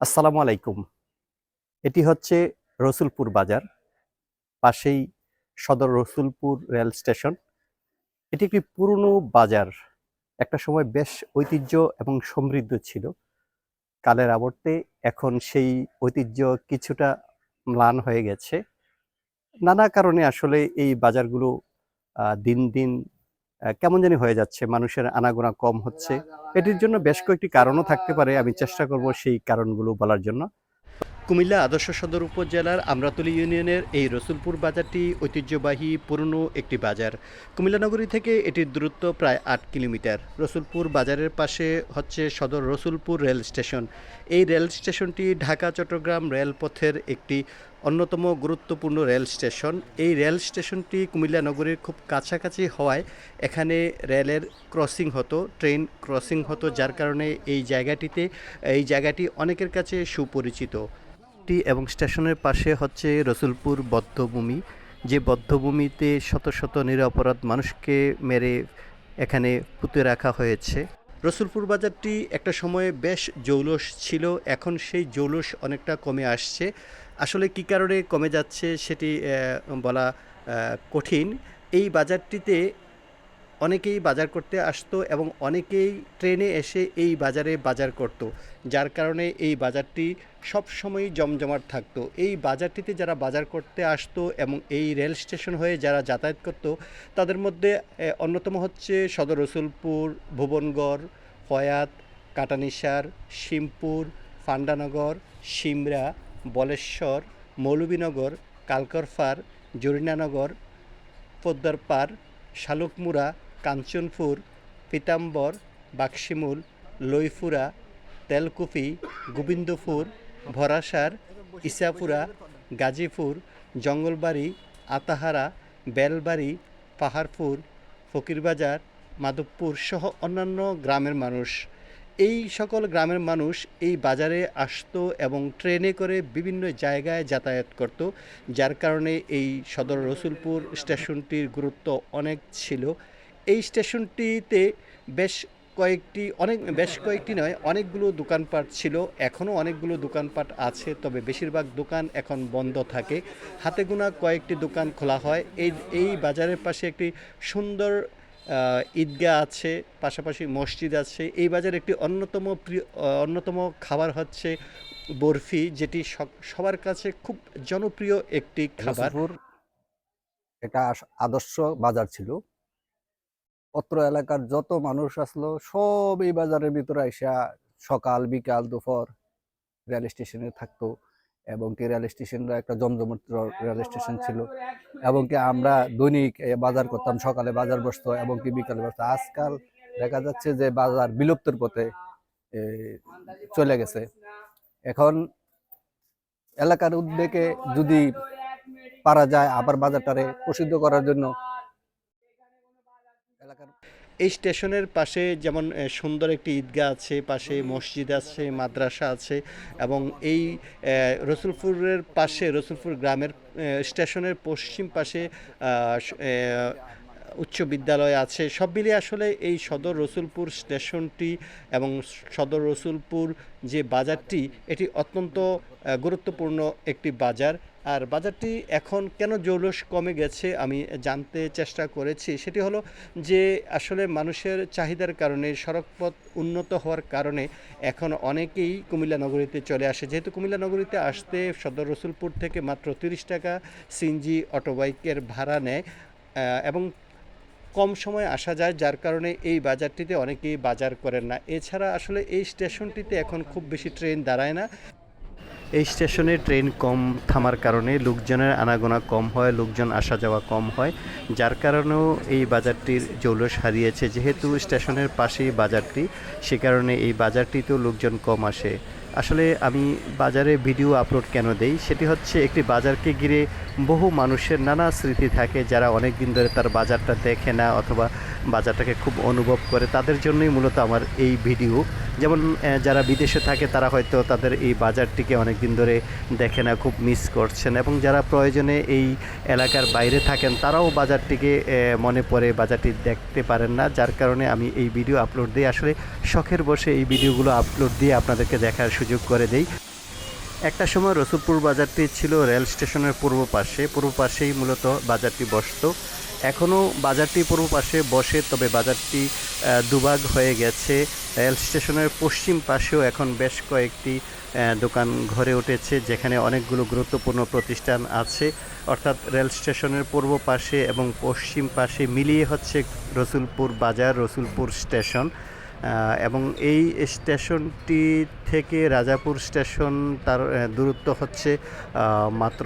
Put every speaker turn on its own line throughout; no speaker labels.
আসসালামু আলাইকুম। এটি হচ্ছে রসুলপুর বাজার, পাশেই সদর রসুলপুর রেল স্টেশন। এটি একটি পুরনো বাজার, একটা সময় বেশ ঐতিহ্য এবং সমৃদ্ধ ছিল। কালের আবর্তে এখন সেই ঐতিহ্য কিছুটা ম্লান হয়ে গেছে। নানা কারণে আসলে এই বাজারগুলো দিন দিন কেমন জানি হয়ে যাচ্ছে, মানুষের আনাগোনা কম হচ্ছে। এটির জন্য বেশ কয়েকটি কারণও থাকতে পারে, আমি চেষ্টা করব সেই কারণগুলো বলার জন্য। কুমিল্লা আদর্শ সদর উপজেলার আমরাতলি ইউনিয়নের এই রসুলপুর বাজারটি ঐতিহ্যবাহী পুরনো একটি বাজার। কুমিল্লা নগরী থেকে এটির দূরত্ব প্রায় আট কিলোমিটার। রসুলপুর বাজারের পাশে হচ্ছে সদর রসুলপুর রেল স্টেশন। এই রেল স্টেশনটি ঢাকা চট্টগ্রাম রেলপথের একটি অন্যতম গুরুত্বপূর্ণ রেল স্টেশন। এই রেল স্টেশনটি কুমিল্লা নগরীর খুব কাছাকাছি হওয়ায় এখানে রেলের ক্রসিং হতো, ট্রেন ক্রসিং হতো, যার কারণে এই জায়গাটিতে, এই জায়গাটি অনেকের কাছে সুপরিচিত। এবং স্টেশনের পাশে হচ্ছে রসুলপুর বদ্ধভূমি। যে বদ্ধভূমিতে শত শত নিরপরাধ মানুষকে মেরে এখানে পুঁতে রাখা হয়েছে। রসুলপুর বাজারটি একটা সময়ে বেশ জৌলস ছিল, এখন সেই জৌলস অনেকটা কমে আসছে। আসলে কী কারণে কমে যাচ্ছে সেটি বলা কঠিন। এই বাজারটিতে অনেকেই বাজার করতে আসতো এবং অনেকেই ট্রেনে এসে এই বাজারে বাজার করত, যার কারণে এই বাজারটি সব সময় জমজমাট থাকতো। এই বাজারটিতে যারা বাজার করতে আসতো এবং এই রেল স্টেশন হয়ে যারা যাতায়াত করত, তাদের মধ্যে অন্যতম হচ্ছে সদর রসুলপুর, ভুবনগড়, ফয়াত, কাটানিসার, শিমপুর, ফান্ডানগর সিমরা বলেশ্বর, মৌলভীনগর, কালকরফার, জরিনানগর, পোদ্দারপার, শালুকমুড়া, কাঞ্চনপুর, পীতাম্বর, বাক্সিমূল, লইফুরা, তেলকুপি, গোবিন্দপুর, ভরাসার, ইসাপুরা, গাজীপুর, জঙ্গলবাড়ি, আতাহারা, বেলবাড়ি, পাহাড়পুর, ফকিরবাজার, মাধবপুর সহ অন্যান্য গ্রামের মানুষ। এই সকল গ্রামের মানুষ এই বাজারে আসতো এবং ট্রেনে করে বিভিন্ন জায়গায় যাতায়াত করত, যার কারণে এই সদর রসুলপুর স্টেশনটির গুরুত্ব অনেক ছিল। এই স্টেশনটিতে বেশ কয়েকটি, অনেক, বেশ কয়েকটি নয়, অনেকগুলো দোকানপাট ছিল, এখনও অনেকগুলো দোকানপাট আছে, তবে বেশিরভাগ দোকান এখন বন্ধ থাকে। হাতে গোনা কয়েকটি দোকান খোলা হয়। এই এই বাজারের পাশে একটি সুন্দর ঈদগাহ আছে পাশাপাশি মসজিদ আছে। এই বাজারে একটি অন্যতম প্রিয় অন্যতম খাবার হচ্ছে বরফি যেটি সবার কাছে খুব জনপ্রিয় একটি খাবার।
এটা আদর্শ বাজার ছিল। অত্র এলাকার যত মানুষ আসলো সব এই বাজারের ভিতরে আইসা সকাল বিকাল দুপুর রেল স্টেশনে থাকতো। এবং কি রেল স্টেশনটা একটা জমজমট রেল স্টেশন ছিল। এবং কি আমরা দৈনিক বাজার করতাম সকালে বাজার বসতো এবং কি বিকালে বসতো। আজকাল দেখা যাচ্ছে যে বাজার বিলুপ্তের পথে চলে গেছে। এখন এলাকার উদ্যোগে যদি পারা যায় আবার বাজারটারে প্রসিদ্ধ করার জন্য
এই স্টেশনের পাশে যেমন সুন্দর একটি ঈদগাহ আছে, পাশে মসজিদ আছে, মাদ্রাসা আছে এবং এই রসুলপুরের পাশে, রসুলপুর গ্রামের স্টেশনের পশ্চিম পাশে উচ্চ বিদ্যালয় আছে। সব মিলিয়ে আসলে এই সদর রসুলপুর স্টেশনটি এবং সদর রসুলপুর যে বাজারটি, এটি অত্যন্ত গুরুত্বপূর্ণ একটি বাজার। আর বাজারটি এখন কেন জৌলস কমে গেছে আমি জানতে চেষ্টা করেছি। সেটি হলো যে আসলে মানুষের চাহিদার কারণে, সড়কপথ উন্নত হওয়ার কারণে এখন অনেকেই কুমিল্লা নগরীতে চলে আসে। যেহেতু কুমিল্লা নগরীতে আসতে সদর রসুলপুর থেকে মাত্র তিরিশ টাকা সিএনজি অটোবাইকের ভাড়া নেয় এবং কম সময়ে আসা যায়, যার কারণে এই বাজারটিতে অনেকেই বাজার করেন না। এছাড়া আসলে এই স্টেশনটিতে এখন খুব বেশি ট্রেন দাঁড়ায় না। এই স্টেশনে ট্রেন কম থামার কারণে লোকজনের আনাগোনা কম হয়, লোকজন আসা যাওয়া কম হয়, যার কারণেও এই বাজারটির জৌলস হারিয়েছে। যেহেতু স্টেশনের পাশেই বাজারটি, সে কারণে এই বাজারটিতেও লোকজন কম আসে। আসলে আমি বাজারে ভিডিও আপলোড কেন দেই? সেটি হচ্ছে একটি বাজারকে ঘিরে বহু মানুষের নানা স্মৃতি থাকে যারা অনেক দিন ধরে তার বাজারটা দেখে না অথবা বাজারটাকে খুব অনুভব করে। তাদের জন্যই মূলত আমার এই ভিডিও। যেমন যারা বিদেশে থাকে তারা হয়তো তাদের এই বাজারটিকে অনেক দিন ধরে দেখে না, খুব মিস করছেন এবং যারা প্রয়োজনে এই এলাকার বাইরে থাকেন তারাও বাজারটিকে মনে পড়ে বাজারটি দেখতে পারেন না। যার কারণে আমি এই ভিডিও আপলোড দিই। আসলে শখের বসে এই ভিডিওগুলো আপলোড দিয়ে আপনাদেরকে দেখার সুযোগ করে দেই। একটা সময় রসুলপুর বাজারটি ছিল রেল স্টেশনের পূর্ব পাশে। পূর্ব পাশেই মূলত বাজারটি বসত। এখনও বাজারটি পূর্ব পাশে বসে, তবে বাজারটি দুভাগ হয়ে গেছে। রেল স্টেশনের পশ্চিম পাশেও এখন বেশ কয়েকটি দোকান ঘরে উঠেছে, যেখানে অনেকগুলো গুরুত্বপূর্ণ প্রতিষ্ঠান আছে। অর্থাৎ রেল স্টেশনের পূর্ব পাশে এবং পশ্চিম পাশে মিলিয়ে হচ্ছে রসুলপুর বাজার, রসুলপুর স্টেশন। এবং এই স্টেশনটি থেকে রাজাপুর স্টেশন তার দূরত্ব হচ্ছে মাত্র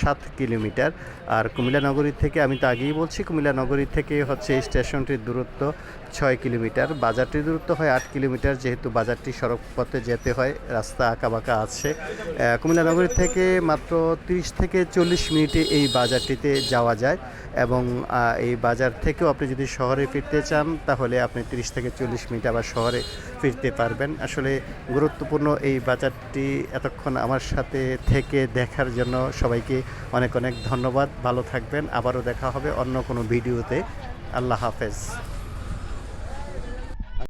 সাত কিলোমিটার। আর কুমিল্লা নগরী থেকে, আমি তো আগেই বলছি, কুমিল্লা নগরী থেকে হচ্ছে এই স্টেশনটির দূরত্ব ছয় কিলোমিটার। বাজারটির দূরত্ব হয় আট কিলোমিটার, যেহেতু বাজারটি সড়ক পথে যেতে হয়, রাস্তা আঁকাবাঁকা আছে। কুমিল্লা নগরী থেকে মাত্র তিরিশ থেকে চল্লিশ মিনিটে এই বাজারটিতে যাওয়া যায় এবং এই বাজার থেকেও আপনি যদি শহরে ফিরতে চান, তাহলে আপনি তিরিশ থেকে চল্লিশ মিনিট আবার শহরে ফিরতে পারবেন। আসলে গুরুত্বপূর্ণ এই বাজারটি এতক্ষণ আমার সাথে থেকে দেখার জন্য সবাইকে অনেক অনেক ধন্যবাদ। ভালো থাকবেন। আবারও দেখা হবে অন্য কোনো ভিডিওতে। আল্লাহ হাফেজ।